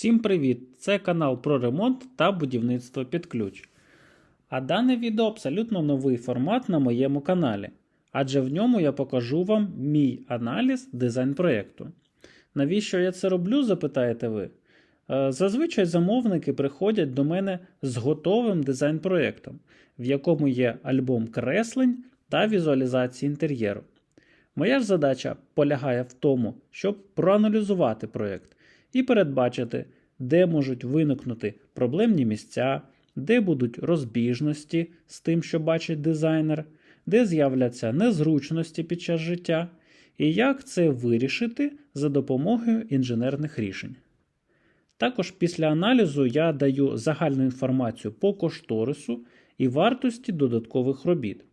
Всім привіт! Це канал про ремонт та будівництво під ключ. А дане відео абсолютно новий формат на моєму каналі, адже в ньому я покажу вам мій аналіз дизайн проєкту. Навіщо я це роблю, запитаєте ви? Е, Зазвичай замовники приходять до мене з готовим дизайн-проєктом, в якому є альбом креслень та візуалізації інтер'єру. Моя ж задача полягає в тому, щоб проаналізувати проєкт і передбачити, де можуть виникнути проблемні місця, де будуть розбіжності з тим, що бачить дизайнер, де з'являться незручності під час життя, і як це вирішити за допомогою інженерних рішень. Також після аналізу я даю загальну інформацію по кошторису і вартості додаткових робіт.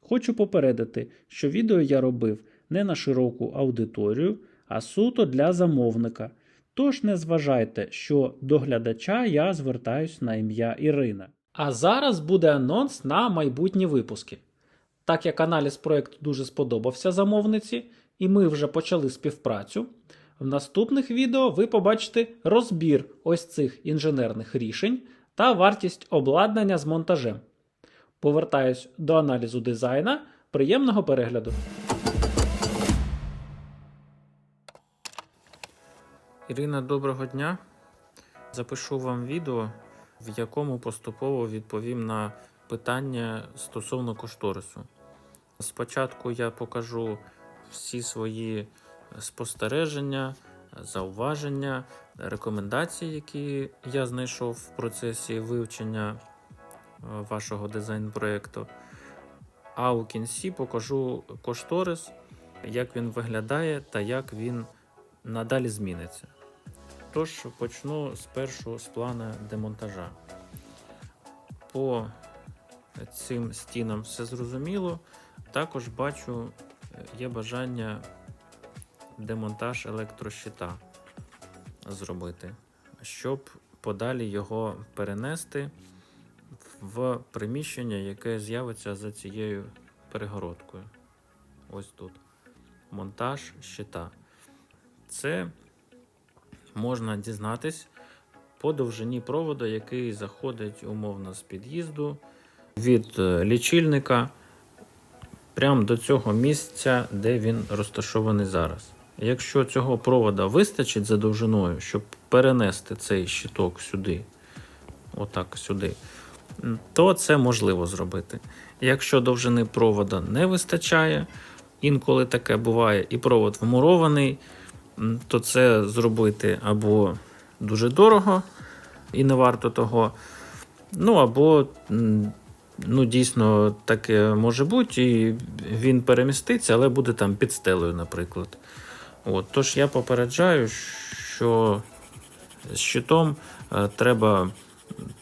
Хочу попередити, що відео я робив не на широку аудиторію, а суто для замовника. Тож не зважайте, що до глядача я звертаюсь на ім'я Ірина. А зараз буде анонс на майбутні випуски. Так як аналіз проєкту дуже сподобався замовниці, і ми вже почали співпрацю. В наступних відео ви побачите розбір ось цих інженерних рішень та вартість обладнання з монтажем. Повертаюсь до аналізу дизайна. Приємного перегляду! Ірина, доброго дня. Запишу вам відео, в якому поступово відповім на питання стосовно кошторису. Спочатку я покажу всі свої спостереження, зауваження, рекомендації, які я знайшов в процесі вивчення е, вашого дизайн-проєкту. А у кінці покажу кошторис, як він виглядає та як він надалі зміниться. Тож почну спершу з плана демонтажа. По цим стінам все зрозуміло. Також бачу, е, є бажання демонтаж електрощита зробити, щоб подалі його перенести в приміщення, яке з'явиться за цією перегородкою. Ось тут. Монтаж щита. Це можна дізнатись по довжині проводу, який заходить умовно з під'їзду від е, лічильника прямо до цього місця, де він розташований зараз. Якщо цього провода вистачить за довжиною, щоб перенести цей щиток сюди, отак сюди, то це можливо зробити. Якщо довжини провода не вистачає, інколи таке буває, і провод вмурований, то це зробити або дуже дорого і не варто того. Ну або ну, дійсно таке може бути, і він переміститься, але буде там під стелею, наприклад. От, тож я попереджаю, що з щитом е, треба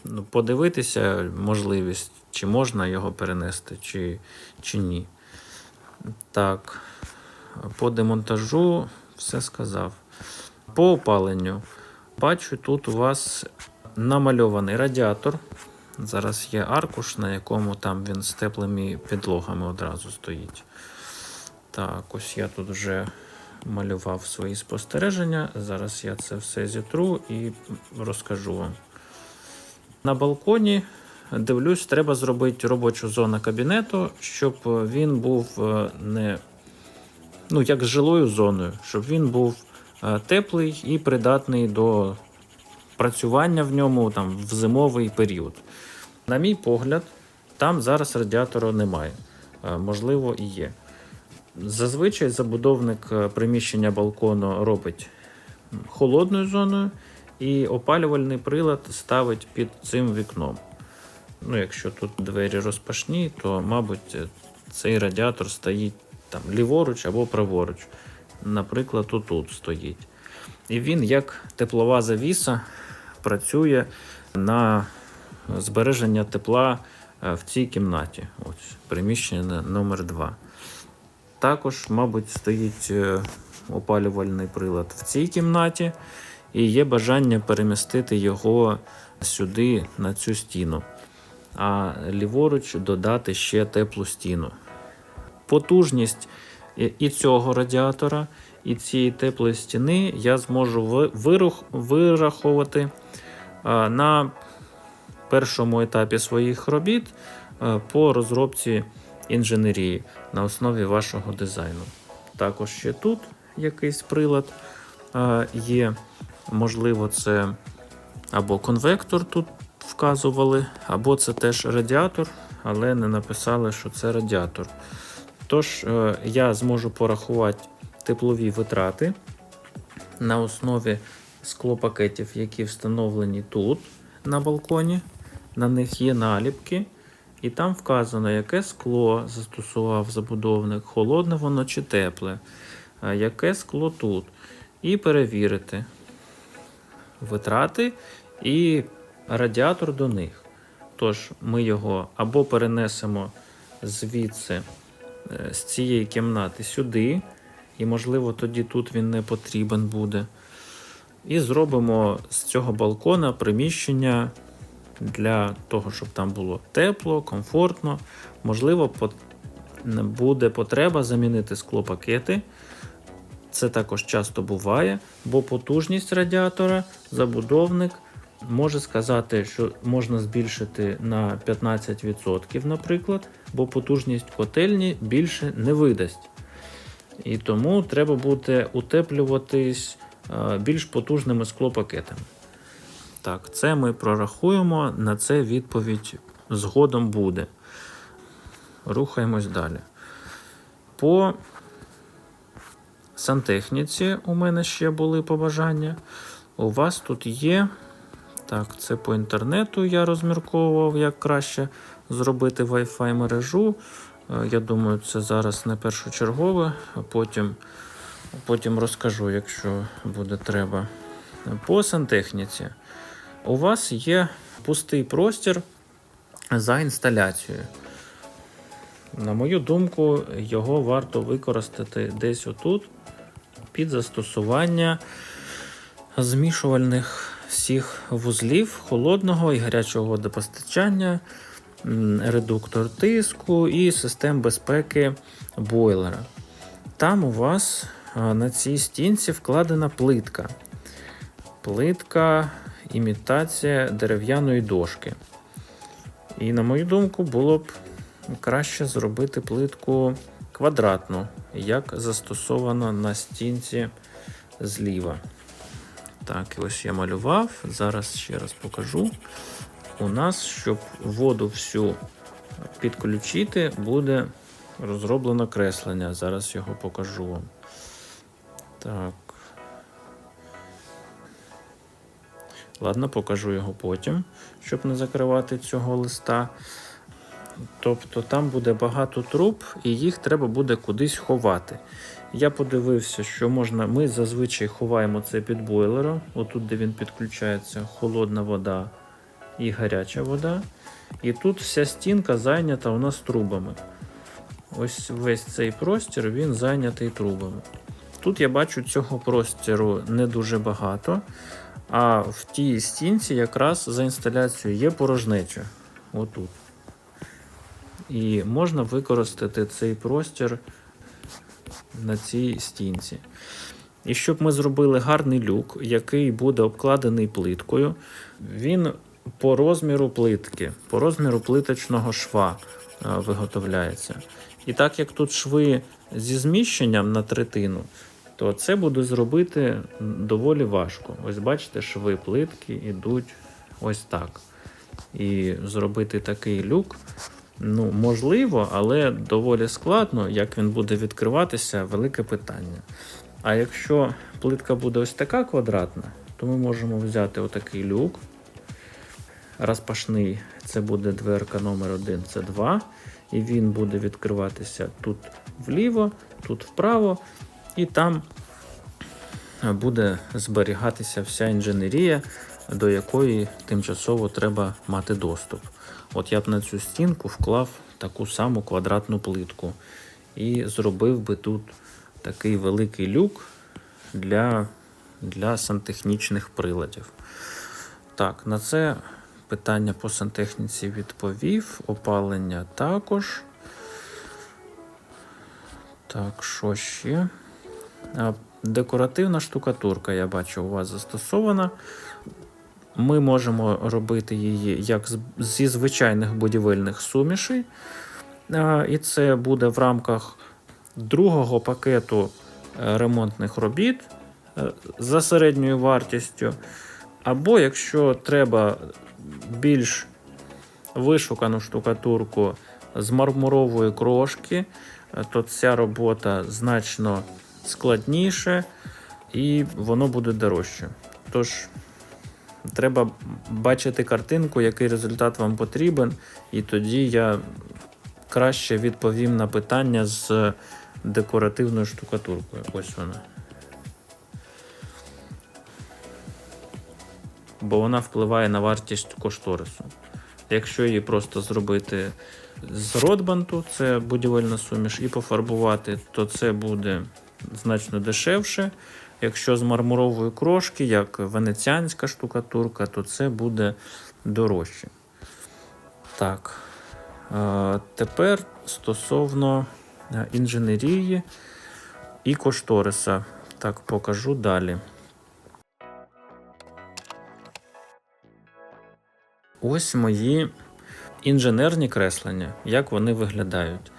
ну, подивитися можливість, чи можна його перенести, чи, чи ні. Так, по демонтажу все сказав. По опаленню. Бачу, тут у вас намальований радіатор. Зараз є аркуш, на якому там він з теплими підлогами одразу стоїть. Так, ось я тут вже малював свої спостереження. Зараз я це все зітру і розкажу вам. На балконі дивлюсь, треба зробити робочу зону кабінету, щоб він був е, не ну, як з жилою зоною, щоб він був е, теплий і придатний до працювання в ньому там, в зимовий період. На мій погляд, там зараз радіатора немає. Е, Можливо, і є. Зазвичай забудовник е, приміщення балкону робить холодною зоною, і опалювальний прилад ставить під цим вікном. Ну, якщо тут двері розпашні, то, мабуть, цей радіатор стоїть там ліворуч або праворуч. Наприклад, отут стоїть. І він, як теплова завіса, працює на збереження тепла е, в цій кімнаті. Ось, приміщення номер 2. Також, мабуть, стоїть е, опалювальний прилад в цій кімнаті, і є бажання перемістити його сюди, на цю стіну, а ліворуч додати ще теплу стіну. Потужність і- цього радіатора, і цієї теплої стіни я зможу вираховувати на першому етапі своїх робіт е, по розробці інженерії на основі вашого дизайну. Також ще тут якийсь прилад е, є. Можливо, це або конвектор тут вказували, або це теж радіатор, але не написали, що це радіатор. Тож е, я зможу порахувати теплові витрати на основі склопакетів, які встановлені тут на балконі. На них є наліпки, і там вказано, яке скло застосував забудовник, холодне воно чи тепле, яке скло тут. І перевірити витрати і радіатор до них. Тож ми його або перенесемо звідси з цієї кімнати сюди, і, можливо, тоді тут він не потрібен буде. І зробимо з цього балкона приміщення для того, щоб там було тепло, комфортно. Можливо, буде потреба замінити склопакети. Це також часто буває, бо потужність радіатора забудовник може сказати, що можна збільшити на 15%, наприклад, бо потужність котельні більше не видасть. І тому треба буде утеплюватись е, більш потужними склопакетами. Так, це ми прорахуємо, на це відповідь згодом буде. Рухаємось далі. По сантехніці у мене ще були побажання. У вас тут є. Так, це по інтернету я розмірковував, як краще зробити Wi-Fi мережу. Е, Я думаю, це зараз не першочергове, потім, потім розкажу, якщо буде треба. По сантехніці. У вас є пустий простір за інсталяцією. На мою думку, його варто використати десь отут під застосування змішувальних всіх вузлів холодного і гарячого водопостачання, редуктор тиску і систем безпеки бойлера. Там у вас на цій стінці вкладена плитка. Плитка імітація дерев'яної дошки. І, на мою думку, було б краще зробити плитку квадратну, як застосовано на стінці зліва. Так, ось я малював. Зараз ще раз покажу. У нас, щоб воду всю підключити, буде розроблено креслення. Зараз його покажу вам. Так. Ладно, покажу його потім, щоб не закривати цього листа. Тобто там буде багато труб, і їх треба буде кудись ховати. Я подивився, що можна. Ми зазвичай ховаємо це під бойлером, отут, де він підключається, холодна вода і гаряча вода. І тут вся стінка зайнята у нас трубами. Ось весь цей простір він зайнятий трубами. Тут я бачу цього простіру не дуже багато. А в тій стінці якраз за інсталяцією є порожнеча. Отут. І можна використати цей простір на цій стінці. І щоб ми зробили гарний люк, який буде обкладений плиткою, він по розміру плитки, по розміру плиточного шва е, виготовляється. І так як тут шви зі зміщенням на третину, то це буде зробити доволі важко. Ось бачите, шви плитки йдуть ось так. І зробити такий люк ну, можливо, але доволі складно, як він буде відкриватися, велике питання. А якщо плитка буде ось така квадратна, то ми можемо взяти отакий люк. Розпашний це буде дверка номер 1 це 2. І він буде відкриватися тут вліво, тут вправо, і там буде зберігатися вся інженерія, до якої тимчасово треба мати доступ. От я б на цю стінку вклав таку саму квадратну плитку і зробив би тут такий великий люк для, для сантехнічних приладів. Так, на це питання по сантехніці відповів. Опалення також. Так, що ще? Декоративна штукатурка, я бачу, у вас застосована. Ми можемо робити її як зі звичайних будівельних сумішей. І це буде в рамках другого пакету е, ремонтних робіт е, за середньою вартістю. Або якщо треба більш вишукану штукатурку з мармурової крошки, е, то ця робота значно складніше і воно буде дорожче. Тож треба бачити картинку, який результат вам потрібен, і тоді я краще відповім на питання з декоративною штукатуркою. Ось вона. Бо вона впливає на вартість кошторису. Якщо її просто зробити з родбанту, це будівельна суміш, і пофарбувати, то це буде значно дешевше. Якщо з мармурової крошки, як венеціанська штукатурка, то це буде дорожче. Так. Е, Тепер стосовно е, інженерії і кошториса. Так, покажу далі. Ось мої інженерні креслення, як вони виглядають.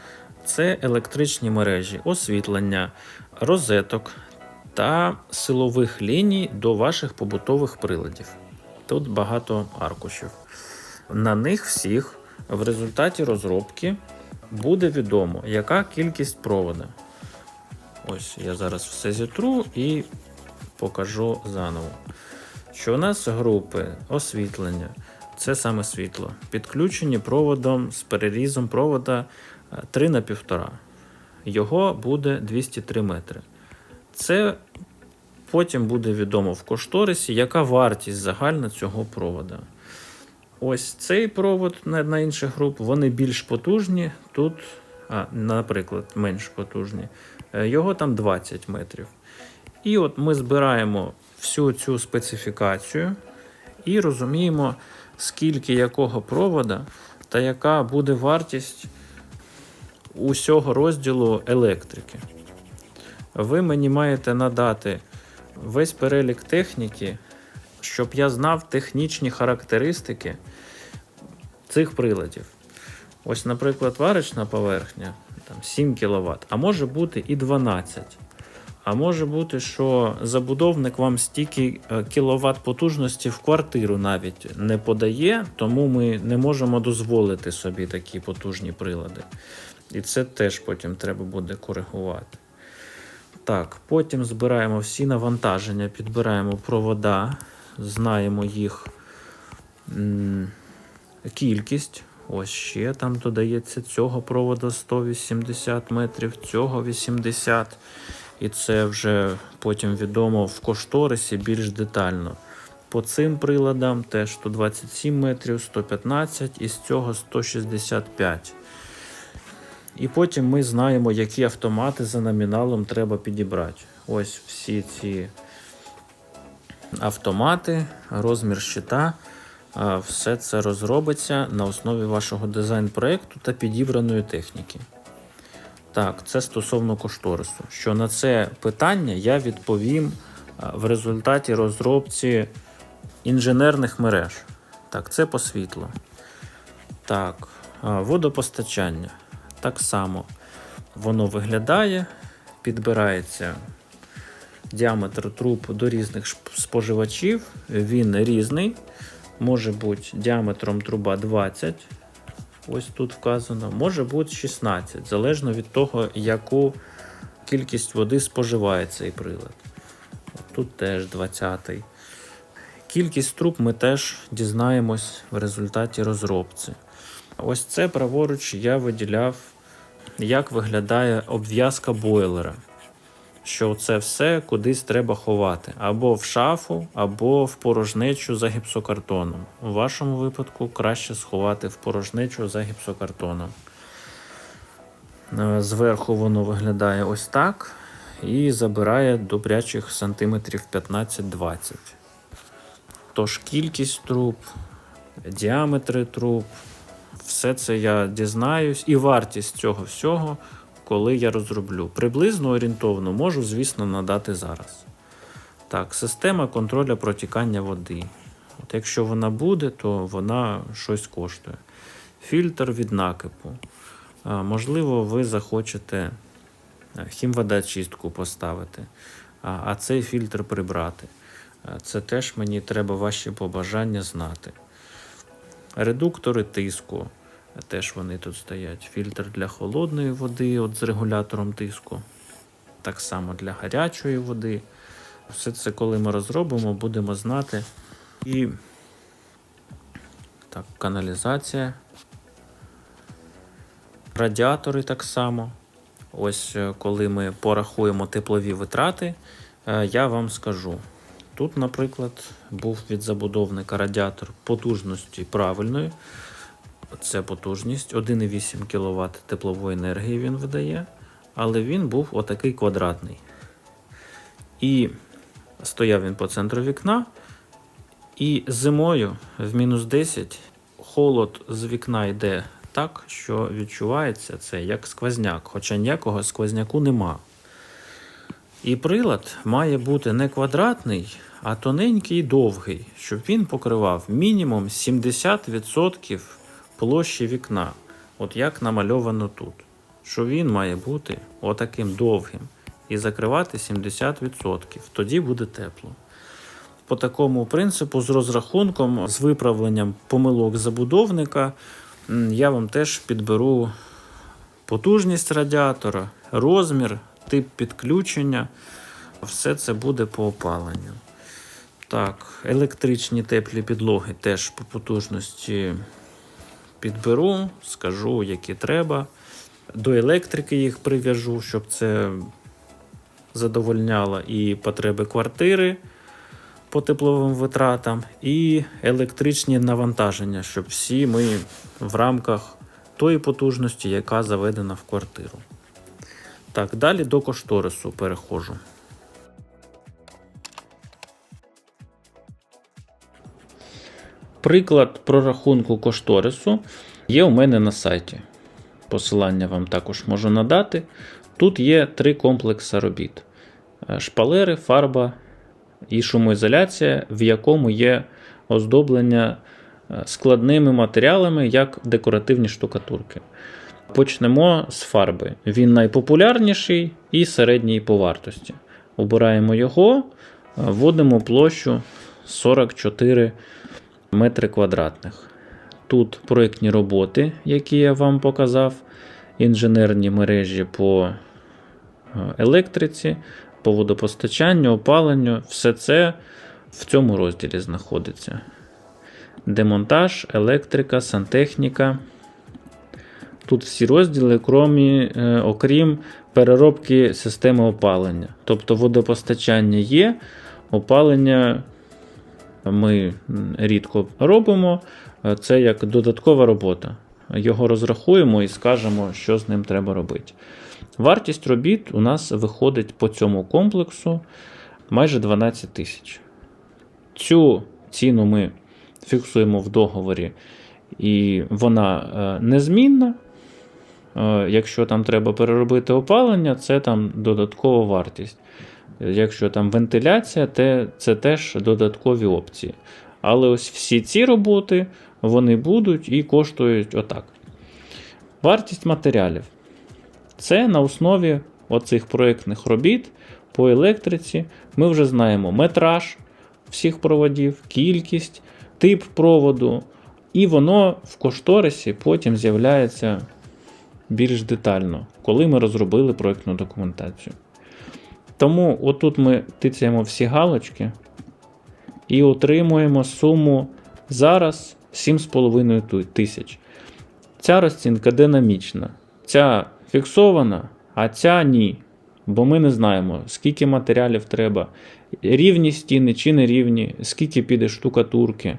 Це електричні мережі, освітлення, розеток та силових ліній до ваших побутових приладів. Тут багато аркушів. На них всіх в результаті розробки буде відомо, яка кількість провода. Ось я зараз все зітру і покажу заново. Що у нас групи освітлення це саме світло. Підключені проводом з перерізом провода е, 3 на 1,5. Його буде 203 метри. Це потім буде відомо в кошторисі, яка вартість загальна цього провода. Ось цей провод на, інших груп, вони більш потужні. Тут, а, наприклад, менш потужні. Е, Його там 20 метрів. І от ми збираємо всю цю специфікацію і розуміємо, скільки якого провода та яка буде вартість усього розділу електрики. Ви мені маєте надати весь перелік техніки, щоб я знав технічні характеристики цих приладів. Ось, наприклад, варочна поверхня там 7 кВт, а може бути і 12. А може бути, що забудовник вам стільки кіловат потужності в квартиру навіть не подає, тому ми не можемо дозволити собі такі потужні прилади. І це теж потім треба буде коригувати. Так, потім збираємо всі навантаження, підбираємо провода, знаємо їх кількість. Ось ще там додається цього провода 180 метрів, цього 80. І це вже потім відомо в кошторисі більш детально. По цим приладам теж 127 метрів, 115 і з цього 165. І потім ми знаємо, які автомати за номіналом треба підібрати. Ось всі ці автомати, розмір щита. Все це розробиться на основі вашого дизайн-проєкту та підібраної техніки. Так, це стосовно кошторису. Що на це питання я відповім в результаті розробці інженерних мереж. Так, це по світлу. Так, водопостачання. Так само воно виглядає, підбирається діаметр труб до різних споживачів. Він різний. Може бути діаметром труба 20. Ось тут вказано, може бути 16, залежно від того, яку кількість води споживає цей прилад. Тут теж 20. Кількість труб ми теж дізнаємось в результаті розробці. Ось це праворуч я виділяв, як виглядає обв'язка бойлера. Що це все кудись треба ховати. Або в шафу, або в порожнечу за гіпсокартоном. У вашому випадку краще сховати в порожнечу за гіпсокартоном. Е, Зверху воно виглядає ось так і забирає добрячих сантиметрів 15-20. Тож кількість труб, діаметри труб, все це я дізнаюсь, і вартість цього всього коли я розроблю. Приблизно орієнтовно можу, звісно, надати зараз. Так, система контролю протікання води. От якщо вона буде, то вона щось коштує. Фільтр від накипу. Можливо, ви захочете е, хімводочистку поставити, а, а цей фільтр прибрати. Е, Це теж мені треба ваші побажання знати. Редуктори тиску. Теж вони тут стоять. Фільтр для холодної води от з регулятором тиску. Так само для гарячої води. Все це, коли ми розробимо, будемо знати. І так, каналізація. Радіатори так само. Ось е, коли ми порахуємо теплові витрати, е, я вам скажу. Тут, наприклад, був від забудовника радіатор потужності правильної. Це потужність 1,8 кВт теплової енергії він видає, але він був отакий квадратний. І стояв він по центру вікна. І зимою в мінус 10 холод з вікна йде так, що відчувається це як сквозняк, хоча ніякого сквозняку нема. І прилад має бути не квадратний, а тоненький і довгий, щоб він покривав мінімум 70% площі вікна, от як намальовано тут. Що він має бути отаким довгим і закривати 70%. Тоді буде тепло. По такому принципу, з розрахунком, з виправленням помилок забудовника, я вам теж підберу потужність радіатора, розмір, тип підключення. Все це буде по опаленню. Так, електричні теплі підлоги теж по потужності підберу, скажу, які треба. До електрики їх прив'яжу, щоб це задовольняло і потреби квартири по тепловим витратам, і електричні навантаження, щоб всі ми в рамках тої потужності, яка заведена в квартиру. Так, далі до кошторису переходжу. Приклад прорахунку кошторису є у мене на сайті. Посилання вам також можу надати. Тут є три комплекси робіт: Е, шпалери, фарба і шумоізоляція, в якому є оздоблення е, складними матеріалами, як декоративні штукатурки. Почнемо з фарби. Він найпопулярніший і середній по вартості. Обираємо його, е, вводимо площу 44 метри квадратних. Тут проєктні роботи, які я вам показав, інженерні мережі по е, електриці, по водопостачанню, опаленню. Все це в цьому розділі знаходиться. Демонтаж, електрика, сантехніка. Тут всі розділи, кромі, е, окрім переробки системи опалення. Тобто водопостачання є, опалення ми рідко робимо. Е, Це як додаткова робота. Його розрахуємо і скажемо, що з ним треба робити. Вартість робіт у нас виходить по цьому комплексу майже 12 тисяч. Цю ціну ми фіксуємо в договорі, і вона е, незмінна. Е, Якщо там треба переробити опалення, це там додаткова вартість. Якщо там вентиляція, те, це теж додаткові опції. Але ось всі ці роботи вони будуть і коштують отак. Вартість матеріалів. Це на основі оцих проєктних робіт по електриці. Ми вже знаємо метраж всіх проводів, кількість, тип проводу, і воно в кошторисі потім з'являється більш детально, коли ми розробили проєктну документацію. Тому отут ми тицяємо всі галочки і отримуємо суму зараз 7,5 тисяч. Ця розцінка динамічна. Ця фіксована, а ця ні. Бо ми не знаємо, скільки матеріалів треба, рівні стіни чи не рівні, скільки піде штукатурки.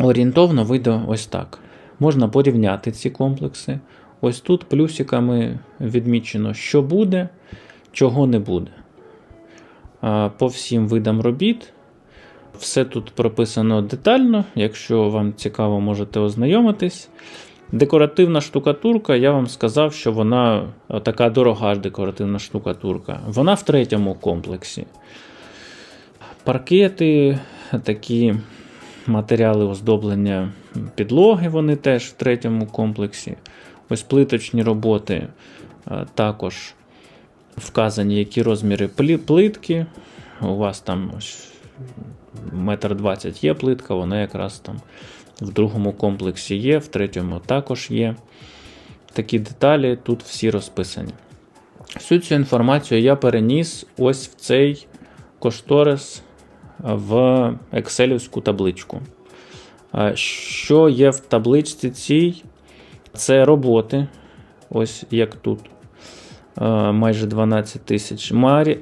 Орієнтовно вийде ось так. Можна порівняти ці комплекси. Ось тут плюсиками відмічено, що буде, чого не буде. По всім видам робіт. Все тут прописано детально. Якщо вам цікаво, можете ознайомитись. Декоративна штукатурка, я вам сказав, що вона е, така дорога декоративна штукатурка. Вона в третьому комплексі. Паркети, такі матеріали оздоблення підлоги, вони теж в третьому комплексі. Ось плиточні роботи е, також вказані, які розміри плитки. У вас там метр двадцять є плитка, вона якраз там в другому комплексі є, в третьому також є. Такі деталі тут всі розписані. Всю цю інформацію я переніс ось в цей кошторис в екселівську табличку. Що є в табличці цій? Це роботи, ось як тут. Е, Майже 12 тисяч.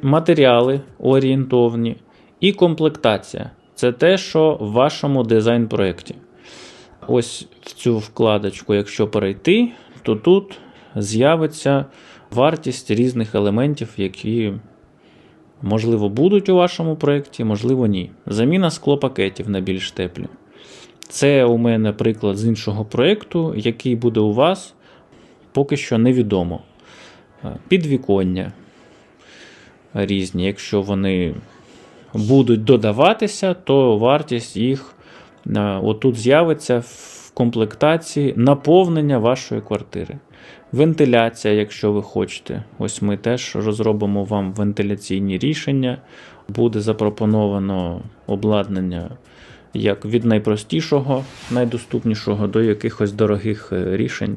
Матеріали орієнтовні і комплектація. Це те, що в вашому дизайн-проєкті. Ось в цю вкладочку, якщо перейти, то тут з'явиться вартість різних елементів, які, можливо, будуть у вашому проєкті, можливо, ні. Заміна склопакетів на більш теплі. Це у мене приклад з іншого проєкту, який буде у вас, поки що невідомо. Підвіконня різні. Якщо вони будуть додаватися, то вартість їх е, отут з'явиться в комплектації наповнення вашої квартири. Вентиляція, якщо ви хочете. Ось ми теж розробимо вам вентиляційні рішення. Буде запропоновано обладнання як від найпростішого, найдоступнішого до якихось дорогих е, рішень.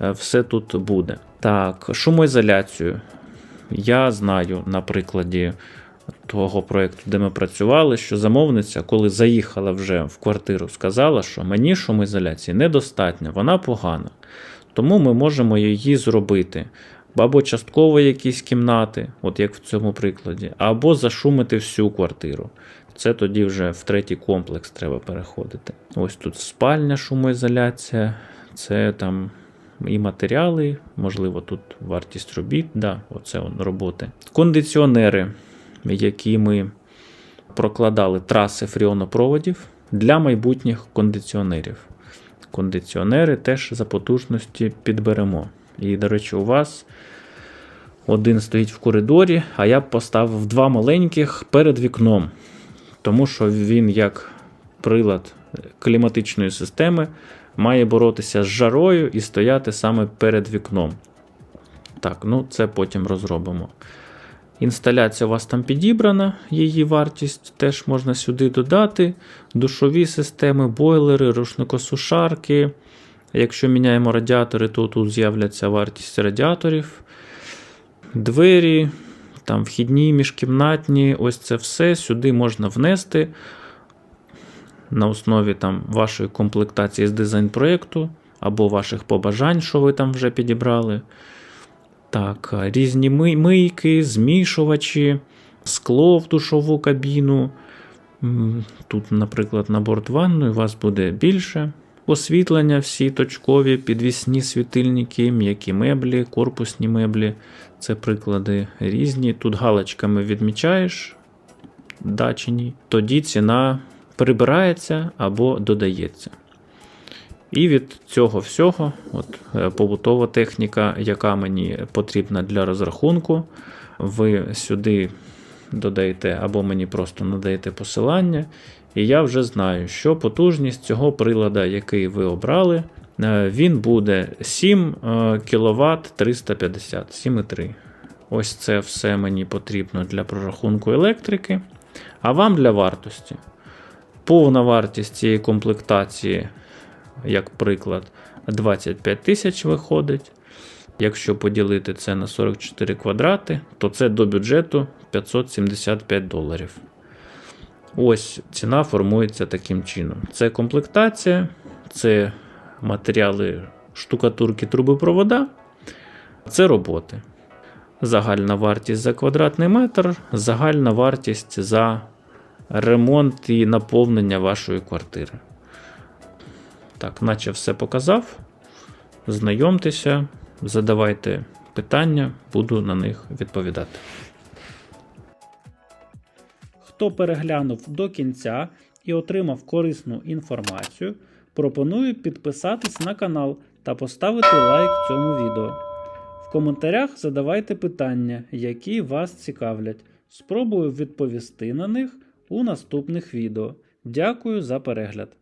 Е, Все тут буде. Так, шумоізоляцію. Я знаю на прикладі того проєкту, де ми працювали, що замовниця, коли заїхала вже в квартиру, сказала, що мені шумоізоляції недостатньо, вона погана. Тому ми можемо її зробити. Або частково якісь кімнати, от як в цьому прикладі, або зашумити всю квартиру. Це тоді вже в третій комплекс треба переходити. Ось тут спальня, шумоізоляція, це там і матеріали, можливо, тут вартість робіт, да, оце он, роботи. Кондиціонери, які ми прокладали траси фріонопроводів для майбутніх кондиціонерів. Кондиціонери теж за потужності підберемо. І, до речі, у вас один стоїть в коридорі, а я поставив два маленьких перед вікном, тому що він, як прилад кліматичної системи, має боротися з жарою і стояти саме перед вікном. Так, ну це потім розробимо. Інсталяція у вас там підібрана, її вартість теж можна сюди додати. Душові системи, бойлери, рушникосушарки. Якщо міняємо радіатори, то тут з'являться вартість радіаторів. Двері, там вхідні, міжкімнатні, ось це все сюди можна внести на основі там, вашої комплектації з дизайн-проєкту або ваших побажань, що ви там вже підібрали. Так, різні мийки, змішувачі, скло в душову кабіну. Тут, наприклад, на борт ванної у вас буде більше. Освітлення, всі точкові, підвісні світильники, м'які меблі, корпусні меблі. Це приклади різні. Тут галочками відмічаєш, да чи ні. Тоді ціна прибирається або додається. І від цього всього, от, е, побутова техніка, яка мені потрібна для розрахунку, ви сюди додаєте або мені просто надаєте посилання, і я вже знаю, що потужність цього прилада, який ви обрали, е, він буде 7 кВт 350, 7,3. Ось це все мені потрібно для прорахунку електрики. А вам для вартості. Повна вартість цієї комплектації, як приклад, 25 тисяч виходить. Якщо поділити це на 44 квадрати, то це до бюджету 575 доларів. Ось ціна формується таким чином. Це комплектація, це матеріали штукатурки трубопровода, це роботи. Загальна вартість за квадратний метр, загальна вартість за ремонт і наповнення вашої квартири. Так, наче все показав. Знайомтеся, задавайте питання, буду на них відповідати. Хто переглянув до кінця і отримав корисну інформацію, пропоную підписатись на канал та поставити лайк цьому відео. В коментарях задавайте питання, які вас цікавлять. Спробую відповісти на них у наступних відео. Дякую за перегляд!